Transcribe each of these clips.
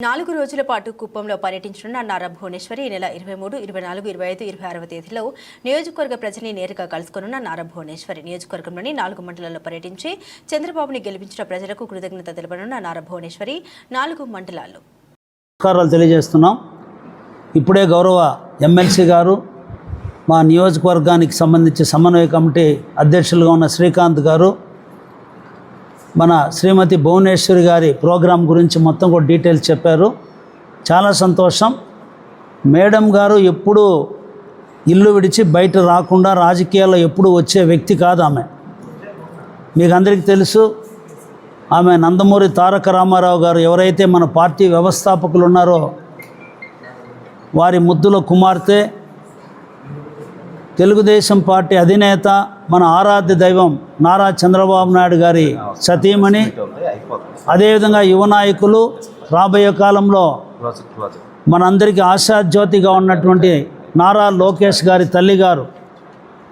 నాలుగు రోజుల పాటు కుప్పంలో పర్యటించనున్న నారా భువనేశ్వరి ఈ నెల ఇరవై మూడు ఇరవై నాలుగు ఇరవై ఐదు ఇరవై ఆరవ తేదీలో నియోజకవర్గ ప్రజల్ని నేరుగా కలుసుకునున్న నారా భువనేశ్వరి. నియోజకవర్గంలోని నాలుగు మండలాల్లో పర్యటించి చంద్రబాబుని గెలిపించిన ప్రజలకు కృతజ్ఞత తెలపనున్న నారా భువనేశ్వరి నాలుగు మండలాల్లో. నమస్కారాలు తెలియజేస్తున్నాం. ఇప్పుడే గౌరవ ఎమ్మెల్సీ గారు మా నియోజకవర్గానికి సంబంధించి సమన్వయ కమిటీ అధ్యక్షులుగా ఉన్న శ్రీకాంత్ గారు మన శ్రీమతి భువనేశ్వరి గారి ప్రోగ్రాం గురించి మొత్తం కూడా డీటెయిల్స్ చెప్పారు. చాలా సంతోషం. మేడం గారు ఎప్పుడు ఇల్లు విడిచి బయట రాకుండా రాజకీయాల్లో ఎప్పుడు వచ్చే వ్యక్తి కాదు ఆమె. మీకు అందరికీ తెలుసు ఆమె నందమూరి తారక రామారావు గారు ఎవరైతే మన పార్టీ వ్యవస్థాపకులు ఉన్నారో వారి ముద్దుల కుమార్తె తెలుగుదేశం పార్టీ అధినేత మన ఆరాధ్య దైవం నారా చంద్రబాబు నాయుడు గారి సతీమణి అదేవిధంగా యువ నాయకులు రాబోయే కాలంలో మనందరికీ ఆశాజ్యోతిగా ఉన్నటువంటి నారా లోకేష్ గారి తల్లి గారు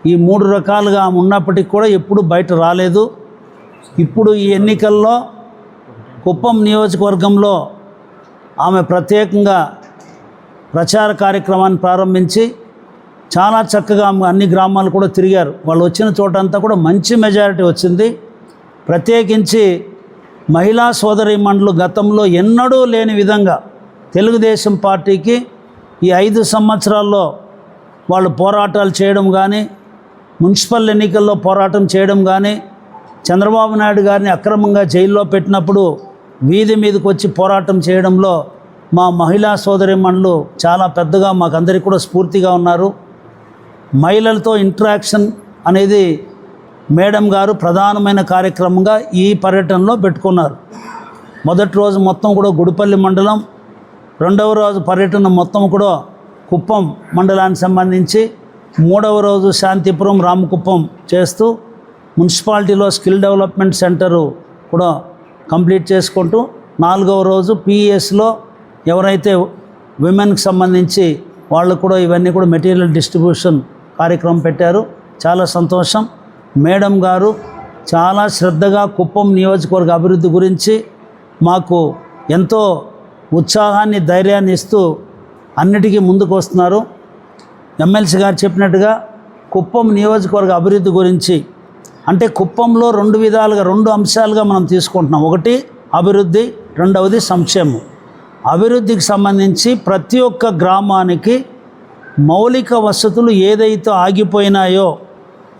ఈ మూడు రకాలుగా ఆమె ఉన్నప్పటికీ కూడా ఎప్పుడు బయట రాలేదు. ఇప్పుడు ఈ ఎన్నికల్లో కుప్పం నియోజకవర్గంలో ఆమె ప్రత్యేకంగా ప్రచార కార్యక్రమాన్ని ప్రారంభించి చాలా చక్కగా అన్ని గ్రామాలు కూడా తిరిగారు. వాళ్ళు వచ్చిన చోటంతా కూడా మంచి మెజారిటీ వచ్చింది. ప్రత్యేకించి మహిళా సోదరీమణులు గతంలో ఎన్నడూ లేని విధంగా తెలుగుదేశం పార్టీకి ఈ ఐదు సంవత్సరాల్లో వాళ్ళు పోరాటాలు చేయడం కానీ మున్సిపల్ ఎన్నికల్లో పోరాటం చేయడం కానీ చంద్రబాబు నాయుడు గారిని అక్రమంగా జైల్లో పెట్టినప్పుడు వీధి మీదకి వచ్చి పోరాటం చేయడంలో మా మహిళా సోదరిమణులు చాలా పెద్దగా మాకందరికీ కూడా స్ఫూర్తిగా ఉన్నారు. మహిళలతో ఇంటరాక్షన్ అనేది మేడం గారు ప్రధానమైన కార్యక్రమంగా ఈ పర్యటనలో పెట్టుకున్నారు. మొదటి రోజు మొత్తం కూడా గుడిపల్లి మండలం రెండవ రోజు పర్యటన మొత్తం కూడా కుప్పం మండలానికి సంబంధించి మూడవ రోజు శాంతిపురం రామకుప్పం చేస్తూ మున్సిపాలిటీలో స్కిల్ డెవలప్మెంట్ సెంటరు కూడా కంప్లీట్ చేసుకుంటూ నాలుగవ రోజు పిఎస్లో ఎవరైతే విమెన్కి సంబంధించి వాళ్ళు కూడా ఇవన్నీ కూడా మెటీరియల్ డిస్ట్రిబ్యూషన్ కార్యక్రమం పెట్టారు. చాలా సంతోషం. మేడం గారు చాలా శ్రద్ధగా కుప్పం నియోజకవర్గ అభివృద్ధి గురించి మాకు ఎంతో ఉత్సాహాన్ని ధైర్యాన్ని ఇస్తూ అన్నిటికీ ముందుకు వస్తున్నారు. ఎమ్మెల్సీ గారు చెప్పినట్టుగా కుప్పం నియోజకవర్గ అభివృద్ధి గురించి అంటే కుప్పంలో రెండు విధాలుగా రెండు అంశాలుగా మనం తీసుకుంటున్నాం. ఒకటి అభివృద్ధి రెండవది సంక్షేమం. అభివృద్ధికి సంబంధించి ప్రతి ఒక్క గ్రామానికి మౌలిక వసతులు ఏదైతే ఆగిపోయినాయో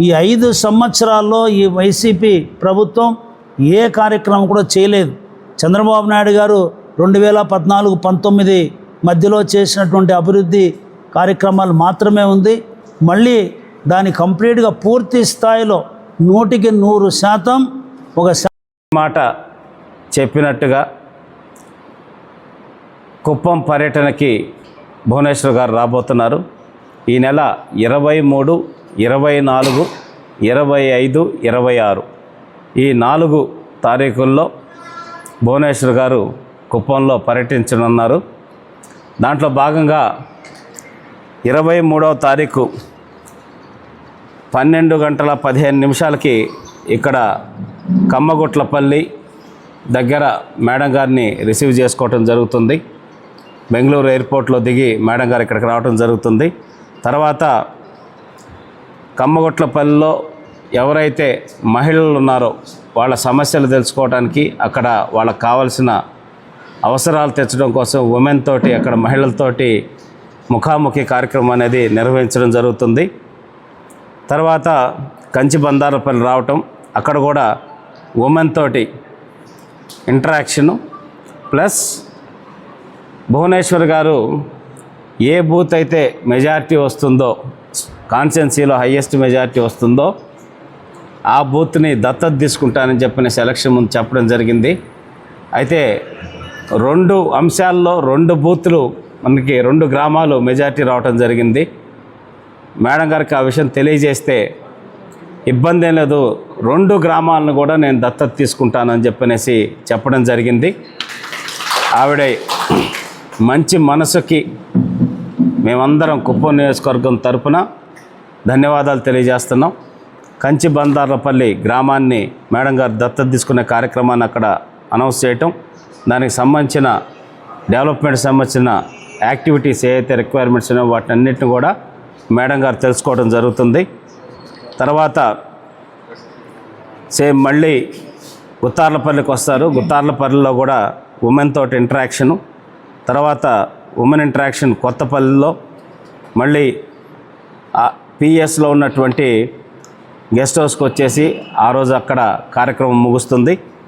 ఈ ఐదు సంవత్సరాల్లో ఈ వైసీపీ ప్రభుత్వం ఏ కార్యక్రమం కూడా చేయలేదు. చంద్రబాబు నాయుడు గారు రెండు వేల పద్నాలుగు పంతొమ్మిది మధ్యలో చేసినటువంటి అభివృద్ధి కార్యక్రమాలు మాత్రమే ఉంది. మళ్ళీ దాని కంప్లీట్గా పూర్తి స్థాయిలో నూటికి నూరు శాతం ఒక మాట చెప్పినట్టుగా కుప్పం పర్యటనకి భువనేశ్వర్ గారు రాబోతున్నారు. ఈ నెల ఇరవై మూడు ఇరవై నాలుగు ఇరవై ఐదు ఇరవై ఆరు. ఈ నాలుగు తారీఖుల్లో భువనేశ్వర్ గారు కుప్పంలో పర్యటించనున్నారు. దాంట్లో భాగంగా ఇరవై మూడవ తారీఖు పన్నెండు గంటల పదిహేను నిమిషాలకి ఇక్కడ కమ్మగుట్లపల్లి దగ్గర మేడం గారిని రిసీవ్ చేసుకోవటం జరుగుతుంది. బెంగళూరు ఎయిర్పోర్ట్లో దిగి మేడం గారు ఇక్కడికి రావడం జరుగుతుంది. తర్వాత కమ్మగొట్లపల్లిలో ఎవరైతే మహిళలు ఉన్నారో వాళ్ళ సమస్యలు తెలుసుకోవడానికి అక్కడ వాళ్ళకి కావాల్సిన అవసరాలు తెచ్చడం కోసం ఉమెన్ తోటి అక్కడ మహిళలతోటి ముఖాముఖి కార్యక్రమం అనేది నిర్వహించడం జరుగుతుంది. తర్వాత కంచి బందారపల్లి రావటం అక్కడ కూడా ఉమెన్ తోటి ఇంటరాక్షను ప్లస్ భువనేశ్వర్ గారు ఏ బూత్ అయితే మెజారిటీ వస్తుందో కాన్స్టెన్సీలో హయ్యెస్ట్ మెజారిటీ వస్తుందో ఆ బూత్ని దత్తత తీసుకుంటానని చెప్పిన సెలక్షన్ ముందు చెప్పడం జరిగింది. అయితే రెండు అంశాల్లో రెండు బూత్లు మనకి రెండు గ్రామాలు మెజారిటీ రావటం జరిగింది. మేడం గారికి ఆ విషయం తెలియజేస్తే ఇబ్బంది ఏం లేదు రెండు గ్రామాలను కూడా నేను దత్తత తీసుకుంటానని చెప్పనేసి చెప్పడం జరిగింది. ఆవిడ మంచి మనసుకి మేమందరం కుప్పం నియోజకవర్గం తరపున ధన్యవాదాలు తెలియజేస్తున్నాం. కంచి బందార్లపల్లి గ్రామాన్ని మేడం గారు దత్తత తీసుకునే కార్యక్రమాన్ని అక్కడ అనౌన్స్ చేయటం దానికి సంబంధించిన డెవలప్మెంట్ సంబంధించిన యాక్టివిటీస్ ఏవైతే రిక్వైర్మెంట్స్ ఉన్నాయో వాటి కూడా మేడం గారు తెలుసుకోవడం జరుగుతుంది. తర్వాత సేమ్ మళ్ళీ గుత్తార్లపల్లికి వస్తారు. గుత్తార్లపల్లిలో కూడా ఉమెన్ తోటి ఇంటరాక్షను తర్వాత ఉమెన్ ఇంటరాక్షన్ కొత్తపల్లిలో మళ్ళీ పిఎస్లో ఉన్నటువంటి గెస్ట్ హౌస్కి వచ్చేసి ఆ రోజు అక్కడ కార్యక్రమం ముగుస్తుంది.